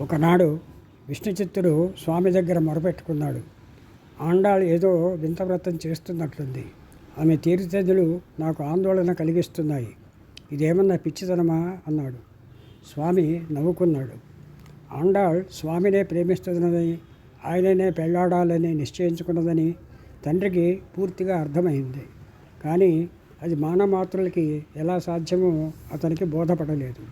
ఒకనాడు విష్ణుచిత్తుడు స్వామి దగ్గర మొరపెట్టుకున్నాడు. ఆండాళ్ ఏదో వింత వ్రతం చేస్తున్నట్లుంది. ఆమె తీరుతెదులు నాకు ఆందోళన కలిగిస్తున్నాయి. ఇదేమన్నా పిచ్చితనమా? అన్నాడు. స్వామి నవ్వుకున్నాడు. ఆండాళ్ స్వామినే ప్రేమిస్తున్నదని ఆయననే పెళ్ళాడాలని నిశ్చయించుకున్నదని తండ్రికి పూర్తిగా అర్థమైంది. కానీ అది మానమాతృలకి ఎలా సాధ్యమో అతనికి బోధపడలేదు.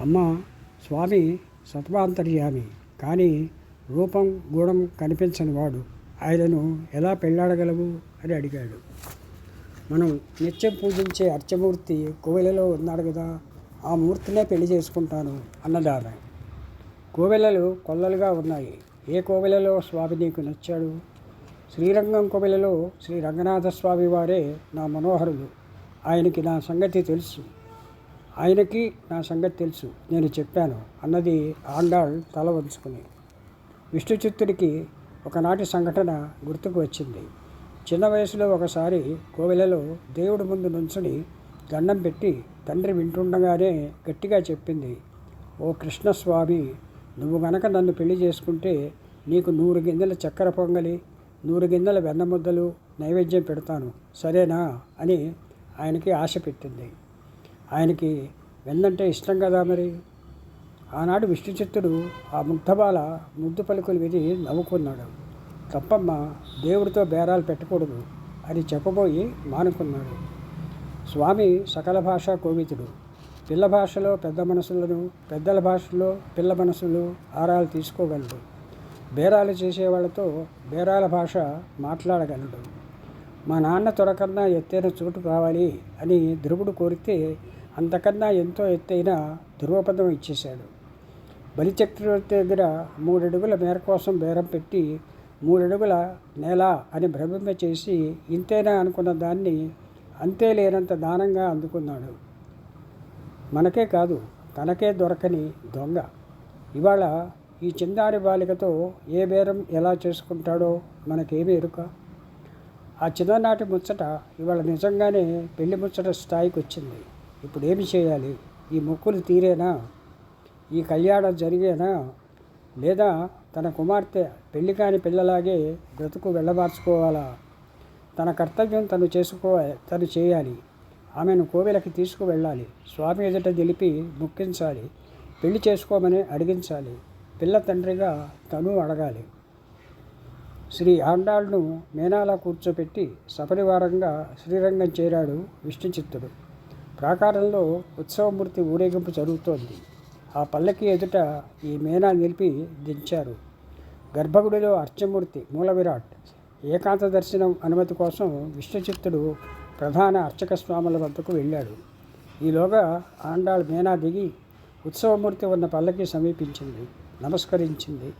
అమ్మ స్వామి సత్వాంతర్యామి. కానీ రూపం గుణం కనిపించని వాడు ఆయనను ఎలా పెళ్ళాడగలవు అని అడిగాడు. మనం నిత్యం పూజించే అర్చమూర్తి కోవెలలో ఉన్నాడు కదా ఆ మూర్తినే పెళ్ళి చేసుకుంటాను అన్నది కోవెలలు కొల్లలుగా ఉన్నాయి. ఏ కోవెలలో స్వామి నీకు నచ్చాడు? శ్రీరంగం కోవెలలో శ్రీ రంగనాథ స్వామి వారే నా మనోహరుడు ఆయనకి నా సంగతి తెలుసు. ఆయనకి నా సంగతి తెలుసు నేను చెప్పాను. అన్నది ఆండాళ్ తల వంచుకుని. విష్ణుచిత్తుడికి ఒకనాటి సంఘటన గుర్తుకు వచ్చింది. చిన్న వయసులో ఒకసారి కోవెలలో దేవుడి ముందు నుంచుని దండం పెట్టి తండ్రి వింటుండగానే గట్టిగా చెప్పింది ఓ కృష్ణస్వామి నువ్వు గనక నన్ను పెళ్ళి చేసుకుంటే నీకు నూరు గింజల చక్కెర పొంగలి నూరు గింజల వెన్న ముద్దలు నైవేద్యం పెడతాను. సరేనా? అని ఆయనకి ఆశ పెట్టింది. ఆయనకి వెన్నంటే ఇష్టం కదా మరి? ఆనాడు విష్ణుచిత్తుడు ఆ ముగ్ధబాల ముద్దు పలుకులు విని నవ్వుకున్నాడు. తప్పమ్మ దేవుడితో బేరాలు పెట్టకూడదు అని చెప్పబోయి మానుకున్నాడు. స్వామి సకల భాషా కోవితుడు. పిల్ల భాషలో పెద్ద మనసులను పెద్దల భాషలో పిల్ల మనసులు ఆరాలు తీసుకోగలడు. బేరాలు చేసేవాళ్ళతో బేరాల భాష మాట్లాడగలడు. మా నాన్న త్వరకన్నా ఎత్తైన చోటు కావాలి అని ధ్రువుడు కోరితే అంతకన్నా ఎంతో ఎత్తైన ధ్రువపదం ఇచ్చేశాడు. బలిచక్రవర్తి దగ్గర మూడడుగుల మేర కోసం బేరం పెట్టి మూడడుగుల నేల అని భ్రమింప చేసి ఇంతేనా అనుకున్న దాన్ని అంతే లేనంత దానంగా అందుకున్నాడు. మనకే కాదు తనకే దొరకని దొంగ. ఇవాళ ఈ చిన్నారి బాలికతో ఏ బేరం ఎలా చేసుకుంటాడో మనకేమీ ఎరుక? ఆ చిన్ననాటి ముచ్చట ఇవాళ నిజంగానే పెళ్ళి ముచ్చట స్థాయికి వచ్చింది ఇప్పుడు ఏమి చేయాలి? ఈ మొక్కులు తీరేనా? ఈ కళ్యాణం జరిగేనా? లేదా తన కుమార్తె పెళ్ళి కాని పిల్లలాగే బ్రతుకు వెళ్ళమార్చుకోవాలా? తన కర్తవ్యం తను చేసుకోవాలి తను చేయాలి. ఆమెను కోవెలకి తీసుకువెళ్ళాలి. స్వామి ఎదుట తెలిపి ముక్కించాలి. పెళ్ళి చేసుకోమని అడిగించాలి. పిల్ల తండ్రిగా తను అడగాలి. శ్రీ ఆండాళ్ను మేనాలా కూర్చోపెట్టి సపరివారంగా శ్రీరంగం చేరాడు విష్ణుచిత్తుడు. ప్రాకారంలో ఉత్సవమూర్తి ఊరేగింపు జరుగుతోంది. ఆ పల్లకి ఎదుట ఈ మేనా నిలిపి దించారు. గర్భగుడిలో అర్చమూర్తి మూల విరాట్. ఏకాంత దర్శనం అనుమతి కోసం విశ్వచిత్తుడు ప్రధాన అర్చక స్వాముల వద్దకు వెళ్ళాడు. ఈలోగా ఆండాళ్ మేనా దిగి ఉత్సవమూర్తి ఉన్న పల్లకి సమీపించింది నమస్కరించింది.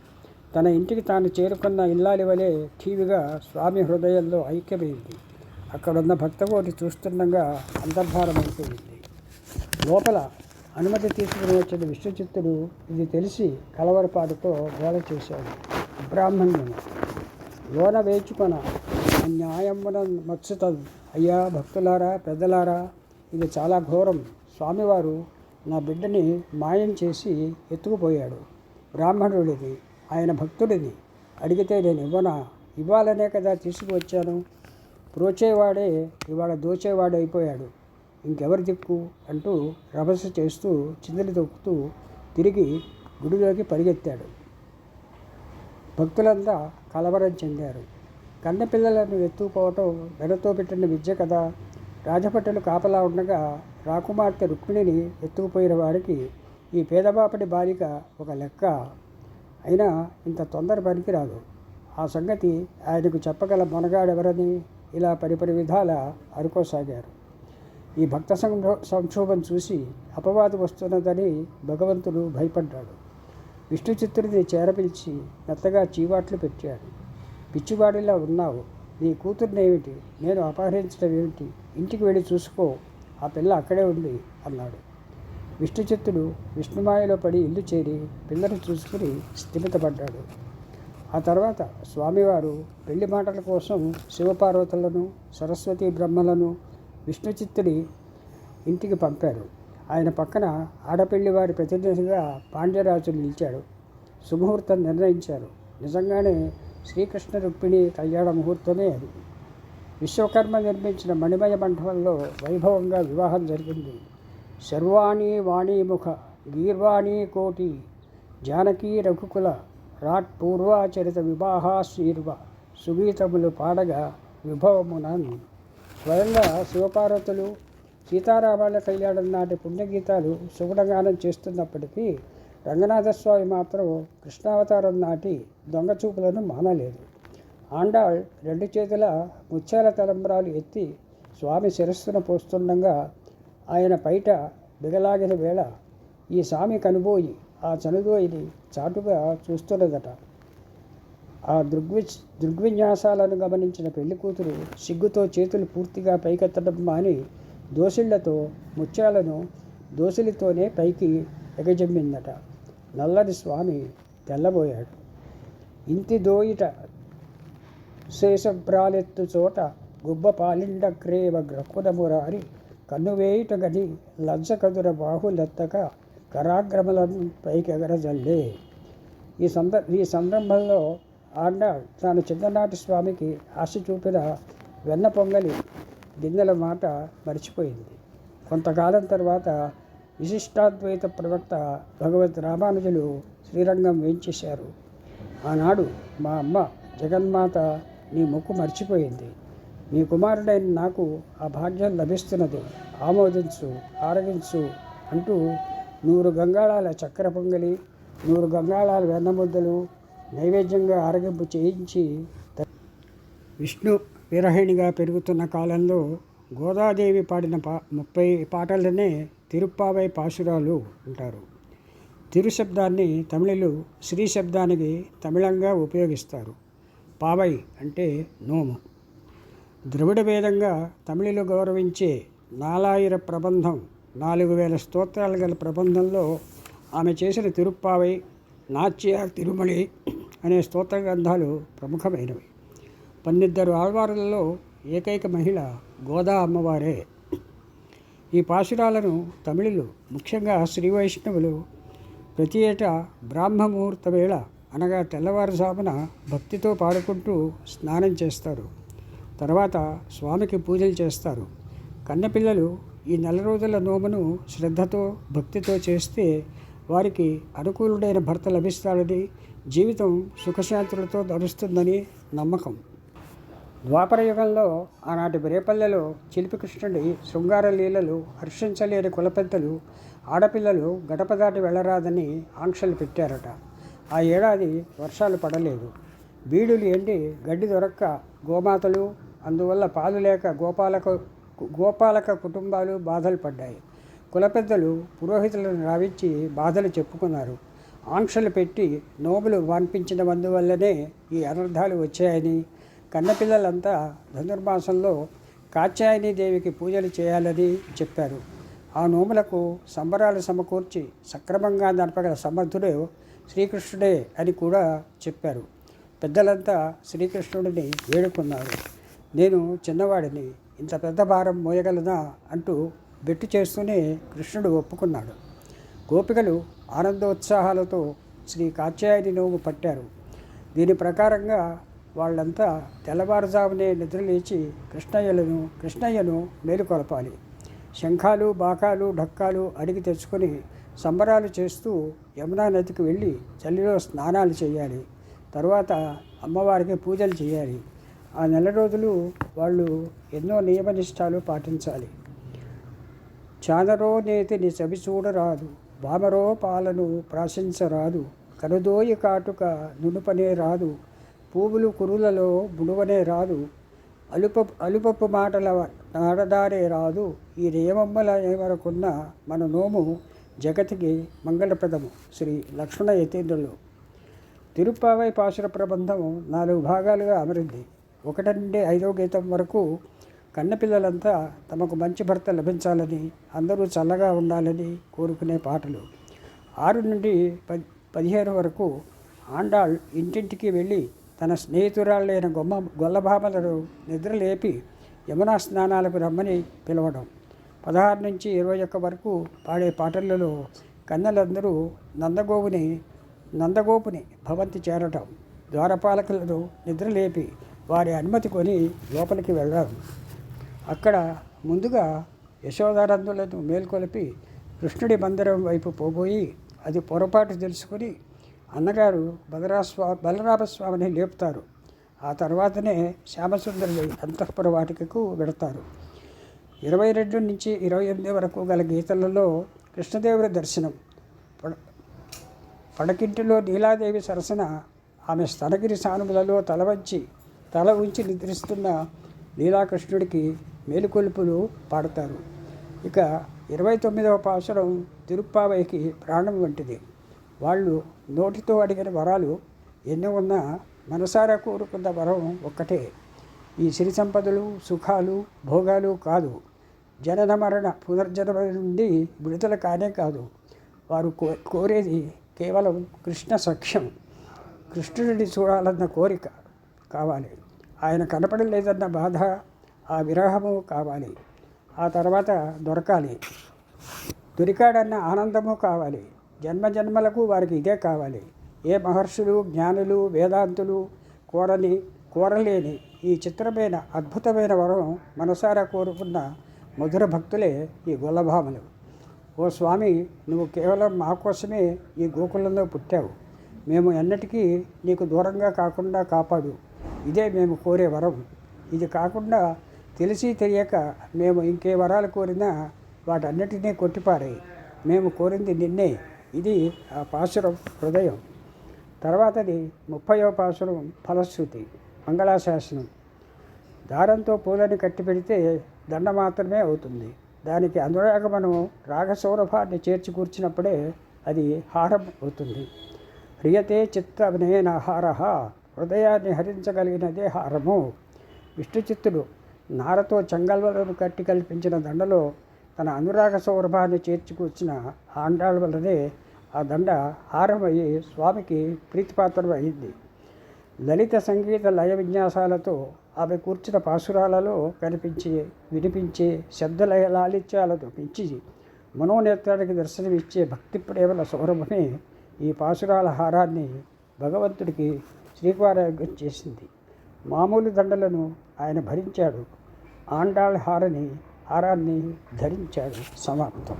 తన ఇంటికి తాను చేరుకున్న ఇల్లాలి వలె ఠీవిగా స్వామి హృదయంలో ఐక్యమైంది. అక్కడున్న భక్తకోటి చూస్తుండగా అంతర్భారమైపోయింది లోపల అనుమతి తీసుకుని వచ్చిన విష్ణుచిత్తుడు ఇది తెలిసి కలవరపాటుతో గోల చేశాడు. బ్రాహ్మణ్యుని లోన వేచుకొన న్యాయమున మత్సుతదు అయ్యా భక్తులారా పెద్దలారా ఇది చాలా ఘోరం. స్వామివారు నా బిడ్డని మాయం చేసి ఎత్తుకుపోయాడు. బ్రాహ్మణుడిది ఆయన భక్తుడిది. అడిగితే నేను ఇవ్వనా? ఇవ్వాలనే కదా తీసుకువచ్చాను. ప్రోచేవాడే ఇవాళ దోచేవాడు అయిపోయాడు ఇంకెవరి దిక్కు? అంటూ రభస చేస్తూ చిందలి తొక్కుతూ తిరిగి గుడిలోకి పరిగెత్తాడు. భక్తులంతా కలవరం చెందారు. కన్నపిల్లలను ఎత్తుకోవటం వెనతో పెట్టిన విద్య కదా. రాజభటులు కాపలా ఉండగా రాకుమార్తె రుక్మిణిని ఎత్తుకుపోయిన వారికి ఈ పేదబాపటి బాలిక ఒక లెక్క. అయినా ఇంత తొందర పనికిరాదు. ఆ సంగతి ఆయనకు చెప్పగల మొనగాడెవరని ఇలా పరిపరి విధాల అనుకోసాగారు ఈ భక్త సంక్షోభం చూసి అపవాదం వస్తున్నదని భగవంతుడు భయపడ్డాడు. విష్ణు చిత్రుడిని చేరపిలిచి మెత్తగా చీవాట్లు పెట్టాడు. పిచ్చివాడిలా ఉన్నావు. నీ కూతుర్నేమిటి? నేను అపహరించడం ఏమిటి? ఇంటికి వెళ్ళి చూసుకో. ఆ పిల్ల అక్కడే ఉంది అన్నాడు. విష్ణుచిత్తుడు విష్ణుమాయలో పడి ఇల్లు చేరి పిల్లను చూసుకుని స్థిమితపడ్డాడు. ఆ తర్వాత స్వామివారు పెళ్ళి మాటల కోసం శివపార్వతులను సరస్వతి బ్రహ్మలను విష్ణుచిత్తుడి ఇంటికి పంపారు. ఆయన పక్కన ఆడపిల్లి వారి ప్రతినిధిగా పాండ్యరాజు నిలిచాడు. సుముహూర్తం నిర్ణయించారు. నిజంగానే శ్రీకృష్ణ రుక్మిణి కళ్యాణ ముహూర్తమే అది. విశ్వకర్మ నిర్మించిన మణిమయ మండపంలో వైభవంగా వివాహం జరిగింది. శర్వాణి వాణీముఖ గీర్వాణి కోటి జానకీ రఘుకుల రాట్ పూర్వాచరిత వివాహాశీర్వ సుగీతములు పాడగా విభవమున స్వయంగా శివపార్వతులు సీతారామాల కళ్యాణం నాటి పుణ్యగీతాలు సుగుణగానం చేస్తున్నప్పటికీ రంగనాథస్వామి మాత్రం కృష్ణావతారం నాటి దొంగచూపులను మానలేదు. ఆండాళ్ రెండు చేతుల ముత్యాల తలంబరాలు ఎత్తి స్వామి శిరస్సును పోస్తుండగా ఆయన పైట బిగలాగిన వేళ ఈ స్వామి కనుబోయి ఆ చనుదోయిని చాటుగా చూస్తున్నదట ఆ దృగ్వి దృగ్విన్యాసాలను గమనించిన పెళ్ళి కూతురు సిగ్గుతో చేతులు పూర్తిగా పైకెత్తడం మాని దోసిళ్ళతో ముత్యాలను దోసిలితోనే పైకి ఎగజమ్మిందట. నల్లని స్వామి తెల్లబోయాడు. ఇంటి దోయిట శేషభ్రాలెత్తు చోట గుబ్బ పాలిండ క్రేవ గ్రక్కునమురారి కన్నువేయుట గని లంచ కదుర బాహులెత్తక కరాగ్రమలను పైకెగరజల్లే ఈ సంద ఈ సందర్భంలో ఆండ తాను చిన్ననాటి స్వామికి ఆశ చూపిన వెన్న పొంగలి గిన్నెల మాట మర్చిపోయింది. కొంతకాలం తర్వాత విశిష్టాద్వైత ప్రవక్త భగవత్ రామానుజులు శ్రీరంగం వేయించేశారు. ఆనాడు మా అమ్మ జగన్మాత నీ మొక్కు మర్చిపోయింది. నీ కుమారుడైన నాకు ఆ భాగ్యం లభిస్తున్నది. ఆమోదించు ఆరగించు అంటూ నూరు గంగాళాల చక్కెర పొంగలి నూరు గంగాళాల వెన్నముద్దలు నైవేద్యంగా ఆరగింపు చేయించి విష్ణు విరహిణిగా పెరుగుతున్న కాలంలో గోదాదేవి పాడిన పా ముప్పై పాటలనే తిరుప్పావై పాసురాలు ఉంటారు. తిరు శబ్దాన్ని తమిళులు శ్రీ శబ్దానికి తమిళంగా ఉపయోగిస్తారు. పావై అంటే నోము. ద్రవిడ వేదంగా తమిళులు గౌరవించే నాలాయిర ప్రబంధం నాలుగు వేల స్తోత్రాలు గల ప్రబంధంలో ఆమె చేసిన తిరుప్పావై నాట్య తిరుమలి అనే స్తోత్ర గ్రంథాలు ప్రముఖమైనవి. పన్నిద్దరు ఆళ్వారులలో ఏకైక మహిళ గోదా అమ్మవారే. ఈ పాశురాలను తమిళులు ముఖ్యంగా శ్రీ వైష్ణవులు ప్రతి ఏటా బ్రాహ్మ ముహూర్త వేళ అనగా తెల్లవారుజామున భక్తితో పాడుకుంటూ స్నానం చేస్తారు. తర్వాత స్వామికి పూజలు చేస్తారు. కన్నపిల్లలు ఈ నెల రోజుల నోమును శ్రద్ధతో భక్తితో చేస్తే వారికి అనుకూలుడైన భర్త లభిస్తాడని జీవితం సుఖశాంతులతో నడుస్తుందని నమ్మకం. ద్వాపర యుగంలో ఆనాటి రేపల్లెలో చిలిపికృష్ణుడి శృంగార లీలలు హర్షించలేని కులపెద్దలు ఆడపిల్లలు గడప దాటి వెళ్ళరాదని ఆంక్షలు పెట్టారట. ఆ ఏడాది వర్షాలు పడలేదు. బీడులు ఎండి గడ్డి దొరక్క గోమాతలు అందువల్ల పాలు లేక గోపాలకు గోపాలక కుటుంబాలు బాధలు పడ్డాయి. కులపెద్దలు పురోహితులను రావించి బాధలు చెప్పుకున్నారు. ఆంక్షలు పెట్టి నోములు వాన్పించినందువల్లనే ఈ అనర్థాలు వచ్చాయని కన్నపిల్లలంతా ధనుర్మాసంలో కాత్యాయని దేవికి పూజలు చేయాలని చెప్పారు. ఆ నోములకు సంబరాలు సమకూర్చి సక్రమంగా నడపగల సమర్థుడు శ్రీకృష్ణుడే అని కూడా చెప్పారు. పెద్దలంతా శ్రీకృష్ణుడిని వేడుకున్నారు. నేను చిన్నవాడిని ఇంత పెద్ద భారం మోయగలదా అంటూ బెట్టు చేస్తూనే కృష్ణుడు ఒప్పుకున్నాడు. గోపికలు ఆనందోత్సాహాలతో శ్రీ కాత్యాయని నోము పట్టారు. దీని ప్రకారంగా వాళ్ళంతా తెల్లవారుజామునే నిద్రలేచి కృష్ణయ్యలను కృష్ణయ్యను మేలుకొలపాలి. శంఖాలు బాకాలు ఢక్కాలు అడిగి తెచ్చుకొని సంబరాలు చేస్తూ యమునా నదికి వెళ్ళి చలిలో స్నానాలు చేయాలి. తర్వాత అమ్మవారికి పూజలు చేయాలి. ఆ నెల రోజులు వాళ్ళు ఎన్నో నియమనిష్టాలు పాటించాలి. చానరో నేతిని చవి చూడరాదు బామరో పాలను ప్రాశించరాదు కనుదోయి కాటుక నునుపనే రాదు పువ్వులు కురులలో బుడువనే రాదు అలుప అలుపపు మాటల నాడదారే రాదు ఈ నియమమ్మల వరకున్న మన నోము జగతికి మంగళప్రదము. శ్రీ లక్ష్మణ యతీంద్రులు. తిరుప్పావై పాశుర ప్రబంధం నాలుగు భాగాలుగా అమరింది. ఒకటి నుండి ఐదవ గీతం వరకు కన్నపిల్లలంతా తమకు మంచి భర్త లభించాలని అందరూ చల్లగా ఉండాలని కోరుకునే పాటలు. ఆరు నుండి పది పదిహేను వరకు ఆండాళ్ ఇంటింటికి వెళ్ళి తన స్నేహితురాళ్ళైన గొమ్మ గొల్లభామలను నిద్రలేపి యమునా స్నానాలకు రమ్మని పిలవడం. పదహారు నుంచి ఇరవై ఒక్క వరకు పాడే పాటలలో కన్నెలందరూ నందగోవుని నందగోపుని భవంతి చేరటం. ద్వారపాలకులను నిద్రలేపి వారి అనుమతి కొని లోపలికి వెళ్ళారు. అక్కడ ముందుగా యశోదానందులను మేల్కొలిపి కృష్ణుడి మందిరం వైపు పోబోయి అది పొరపాటు తెలుసుకొని అన్నగారు బలరాస్వా బలరామస్వామిని లేపుతారు. ఆ తర్వాతనే శ్యామసుందరుని అంతఃపుర వాటికకు వెడతారు. ఇరవై రెండు నుంచి ఇరవై ఎనిమిది వరకు గల గీతలలో కృష్ణదేవుడి దర్శనం. పడ- పడకింటిలో నీలాదేవి సరసన ఆమె స్తనగిరి సానుములలో తలవంచి తల ఉంచి నిద్రిస్తున్న లీలాకృష్ణుడికి మేలుకొలుపులు పాడతారు. ఇక ఇరవై తొమ్మిదవ పాసురం తిరుప్పావైకి ప్రాణం వంటిది. వాళ్ళు నోటితో అడిగిన వరాలు ఎన్ని ఉన్నా మనసారా కోరుకున్న వరం ఒక్కటే. ఈ సిరి సంపదలు సుఖాలు భోగాలు కాదు. జనన మరణ పునర్జన్మ నుండి విడుదల కానే కాదు. వారు కో కోరేది కేవలం కృష్ణ సఖ్యం. కృష్ణుడిని చూడాలన్న కోరిక. కావాలి. ఆయన కనపడలేదన్న బాధ ఆ విరహము కావాలి. ఆ తర్వాత దొరకాలి. దొరికాడన్న ఆనందము కావాలి. జన్మ జన్మలకు వారికి ఇదే కావాలి. ఏ మహర్షులు జ్ఞానులు వేదాంతులు కోరని కోరలేని ఈ చిత్రమైన అద్భుతమైన వరం మనసారా కోరుకున్న మధుర భక్తులే ఈ గొల్లభామలు ఓ స్వామి నువ్వు కేవలం మా కోసమే ఈ గోకులంలో పుట్టావు. మేము ఎన్నటికీ నీకు దూరంగా కాకుండా కాపాడు. ఇదే మేము కోరే వరం. ఇది కాకుండా తెలిసి తెలియక మేము ఇంకే వరాలు కోరినా వాటన్నిటినీ కొట్టిపారాయి మేము కోరింది నిన్నే. ఇది ఆ పాసురం హృదయం. తర్వాతది ముప్పయో పాసురం ఫలశ్రుతి మంగళాశాసనం. దారంతో పూలని కట్టి పెడితే దండ మాత్రమే అవుతుంది. దానికి అనురాగమనం రాగసౌరభాన్ని చేర్చి కూర్చినప్పుడే అది హారం అవుతుంది. హ్రియతే చిత్తనేన హార హృదయాన్ని హరించగలిగినదే హారము విష్ణుచిత్తుడు నారతో చంగల్వలను కట్టి కల్పించిన దండలో తన అనురాగ సౌరభాన్ని చేర్చుకొచ్చిన ఆండాళ్ళ వలనే ఆ దండ హారమయ్యి స్వామికి ప్రీతిపాత్రం అయింది లలిత సంగీత లయ విన్యాసాలతో ఆమె కూర్చున్న పాసురాలలో కనిపించే వినిపించే శబ్దలయ లాలిత్యాలతో పెంచి మనోనేత్రానికి దర్శనమిచ్చే భక్తి ప్రేమల సౌరభమే ఈ పాసురాల హారాన్ని భగవంతుడికి శ్రీకారాగ్యం చేసింది. మామూలు దండలను ఆయన భరించాడు. ఆండాళ్ హారని హారాన్ని ధరించాడు సమాప్తం.